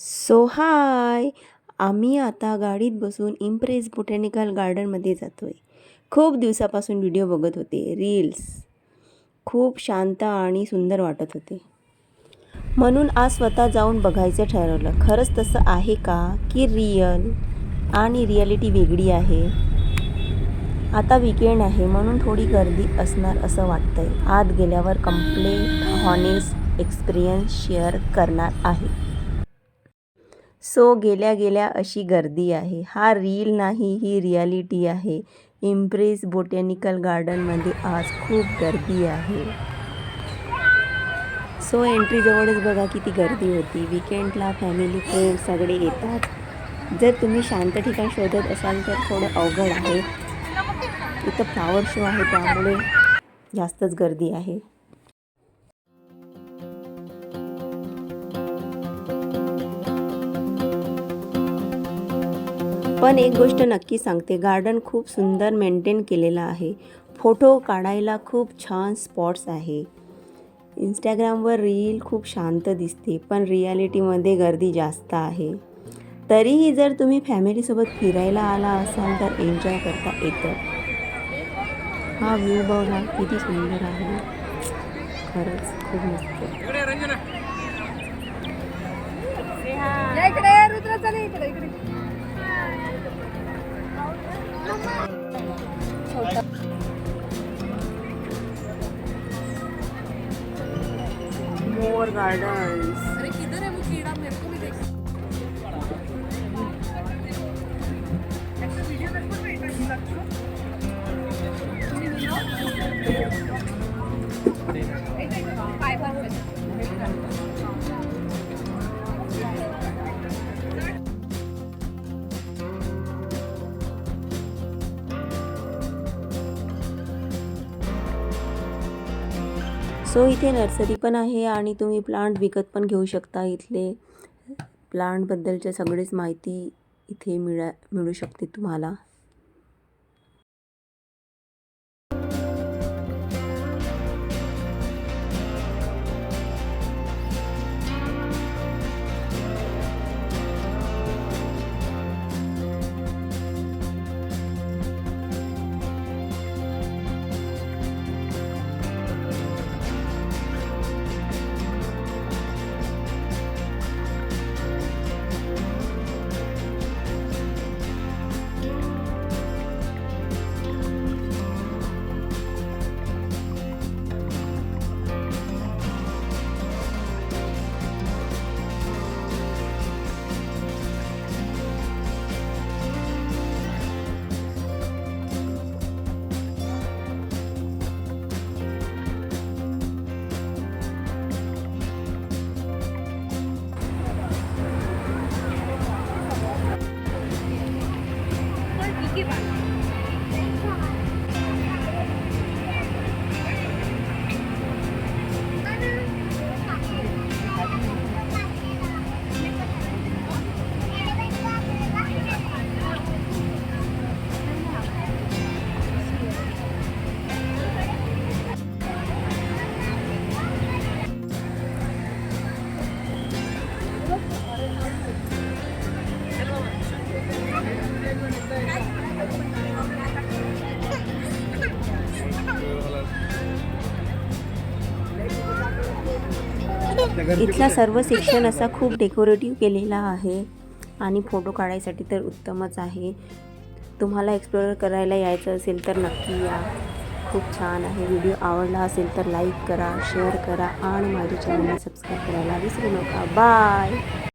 So हाय आम्ही आता गाडीत बसून इम्प्रेस बोटॅनिकल गार्डनमध्ये जातो आहे खूप दिवसापासून व्हिडिओ बघत होते रील्स. खूप शांत आणि सुंदर वाटत होते. म्हणून आज स्वतः जाऊन बघायचं ठरवलं. खरंच तसं आहे का की रियल आणि रियालिटी वेगळी आहे? आता विकेंड आहे म्हणून थोडी गर्दी असणार असं वाटतंय. आत गेल्यावर कम्प्लेट हॉनेस्ट एक्सपिरियन्स शेअर करणार आहे. सो गेल्या गेल्या अशी गर्दी आहे. हा रील नाही ही रियालिटी आहे. इम्प्रेस बोटॅनिकल गार्डनमध्ये आज खूप गर्दी आहे. सो एंट्री जवळच बघा किती गर्दी होती. विकेंडला फॅमिली फ्रेंड सगळे येतात. जर तुम्ही शांत ठिकाण शोधत असाल तर थोडं अवघड आहे. इथं फ्लावर शो आहे त्यामुळे जास्तच गर्दी आहे. पण एक गोष्ट नक्की सांगते. गार्डन खूप सुंदर मेंटेन केलेलं आहे. फोटो काढायला खूप छान स्पॉट्स आहे. इंस्टाग्रामवर रील खूप शांत दिसते पण रियालिटीमध्ये गर्दी जास्त आहे. तरीही जर तुम्ही फॅमिलीसोबत फिरायला आला असाल तर एन्जॉय करता येतं. हा व्ह्यू बघा किती सुंदर आहे. खरंच खूप मस्त. या सो इथे नर्सरी पण आहे आणि तुम्ही प्लांट विकत पण घेऊ शकता इथले. प्लांटबद्दलच्या सगळीच माहिती इथे मिळा मिळू शकते तुम्हाला. इथला सर्व सेक्शन असा खूप डेकोरेटिव्ह केलेला आहे आणि फोटो काढायसाठी तर उत्तमच आहे. तुम्हाला एक्सप्लोअर करायला यायचं असेल तर नक्की या. खूप छान आहे. व्हिडिओ आवडला असेल तर लाईक करा शेअर करा आणि माझ्या चॅनलला सबस्क्राईब करायला विसरू नका. बाय